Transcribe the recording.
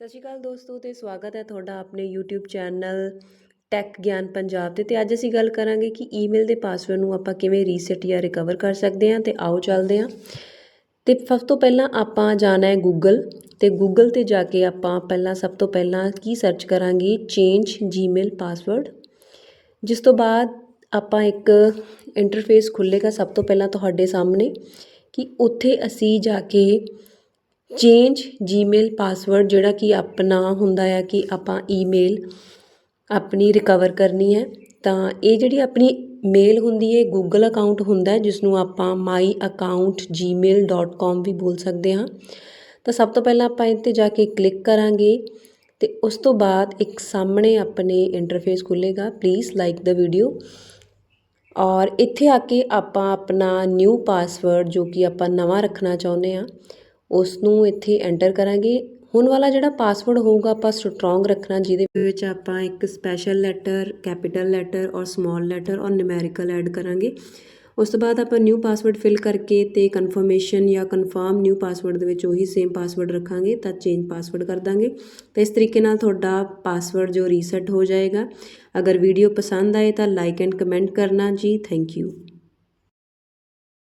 ਸਤਿ ਸ਼੍ਰੀ ਅਕਾਲ ਦੋਸਤੋ ਤੇ ਸਵਾਗਤ ਹੈ ਤੁਹਾਡਾ ਆਪਣੇ YouTube ਚੈਨਲ ਟੈਕ ਗਿਆਨ ਪੰਜਾਬ ਤੇ। ਤੇ ਅੱਜ ਅਸੀਂ ਗੱਲ ਕਰਾਂਗੇ ਕਿ ਈਮੇਲ ਦੇ ਪਾਸਵਰਡ ਨੂੰ ਆਪਾਂ ਕਿਵੇਂ ਰੀਸੈਟ ਜਾਂ ਰਿਕਵਰ ਕਰ ਸਕਦੇ ਹਾਂ ਤੇ ਆਓ ਚੱਲਦੇ ਹਾਂ। ਤੇ ਸਭ ਤੋਂ ਪਹਿਲਾਂ ਆਪਾਂ ਜਾਣਾ ਹੈ Google ਤੇ Google ਤੇ ਜਾ ਕੇ ਆਪਾਂ ਪਹਿਲਾਂ ਸਭ ਤੋਂ ਪਹਿਲਾਂ ਕੀ ਸਰਚ ਕਰਾਂਗੇ? ਚੇਂਜ ਜੀਮੇਲ ਪਾਸਵਰਡ ਜਿਸ ਤੋਂ ਬਾਅਦ ਆਪਾਂ ਇੱਕ ਇੰਟਰਫੇਸ ਖੁੱਲੇਗਾ ਸਭ ਤੋਂ ਪਹਿਲਾਂ ਤੁਹਾਡੇ ਸਾਹਮਣੇ ਕਿ ਉੱਥੇ ਅਸੀਂ ਜਾ ਕੇ ਚੇਂਜ ਜੀਮੇਲ ਪਾਸਵਰਡ ਜਿਹੜਾ ਕਿ ਆਪਣਾ ਹੁੰਦਾ ਆ ਕਿ ਆਪਾਂ ਈਮੇਲ ਆਪਣੀ ਰਿਕਵਰ ਕਰਨੀ ਹੈ, ਤਾਂ ਇਹ ਜਿਹੜੀ ਆਪਣੀ ਮੇਲ ਹੁੰਦੀ ਹੈ ਗੂਗਲ ਅਕਾਊਂਟ ਹੁੰਦਾ ਜਿਸ ਨੂੰ ਆਪਾਂ my account Gmail dot gmail.com ਵੀ ਬੋਲ ਸਕਦੇ ਹਾਂ। ਤਾਂ ਸਭ ਤੋਂ ਪਹਿਲਾਂ ਆਪਾਂ ਇੱਥੇ ਜਾ ਕੇ ਕਲਿੱਕ ਕਰਾਂਗੇ ਤੇ ਉਸ ਤੋਂ ਬਾਅਦ ਇੱਕ ਸਾਹਮਣੇ ਆਪਣੇ ਇੰਟਰਫੇਸ ਖੁੱਲੇਗਾ ਪਲੀਜ਼ ਲਾਈਕ ਦਾ ਵੀਡੀਓ ਔਰ ਇੱਥੇ ਆ ਕੇ ਆਪਾਂ ਆਪਣਾ ਨਿਊ ਪਾਸਵਰਡ ਜੋ ਕਿ ਆਪਾਂ ਨਵਾਂ ਰੱਖਣਾ ਚਾਹੁੰਦੇ ਹਾਂ ਉਸ ਨੂੰ ਇੱਥੇ ਐਂਟਰ ਕਰਾਂਗੇ। ਹੁਣ ਵਾਲਾ ਜਿਹੜਾ ਪਾਸਵਰਡ ਹੋਊਗਾ, ਆਪਾਂ ਸਟਰੋਂਗ ਰੱਖਣਾ, ਜਿਹਦੇ ਵਿੱਚ ਆਪਾਂ ਇੱਕ ਸਪੈਸ਼ਲ ਲੈਟਰ ਕੈਪੀਟਲ ਲੈਟਰ ਔਰ ਸਮਾਲ ਲੈਟਰ ਔਰ ਨਿਊਮੈਰੀਕਲ ਐਡ ਕਰਾਂਗੇ। ਉਸ ਤੋਂ ਬਾਅਦ ਆਪਾਂ ਨਿਊ ਪਾਸਵਰਡ ਫਿਲ ਕਰਕੇ ਤੇ ਕਨਫਰਮੇਸ਼ਨ ਜਾਂ ਕਨਫਰਮ ਨਿਊ ਪਾਸਵਰਡ ਦੇ ਵਿੱਚ ਉਹੀ ਸੇਮ ਪਾਸਵਰਡ ਰੱਖਾਂਗੇ, ਤਾਂ ਚੇਂਜ ਪਾਸਵਰਡ ਕਰ ਦਾਂਗੇ। ਤਾਂ ਇਸ ਤਰੀਕੇ ਨਾਲ ਤੁਹਾਡਾ ਪਾਸਵਰਡ ਜੋ ਰੀਸੈਟ ਹੋ ਜਾਏਗਾ। ਅਗਰ ਵੀਡੀਓ ਪਸੰਦ ਆਏ ਤਾਂ ਲਾਈਕ ਐਂਡ ਕਮੈਂਟ ਕਰਨਾ ਜੀ। Thank you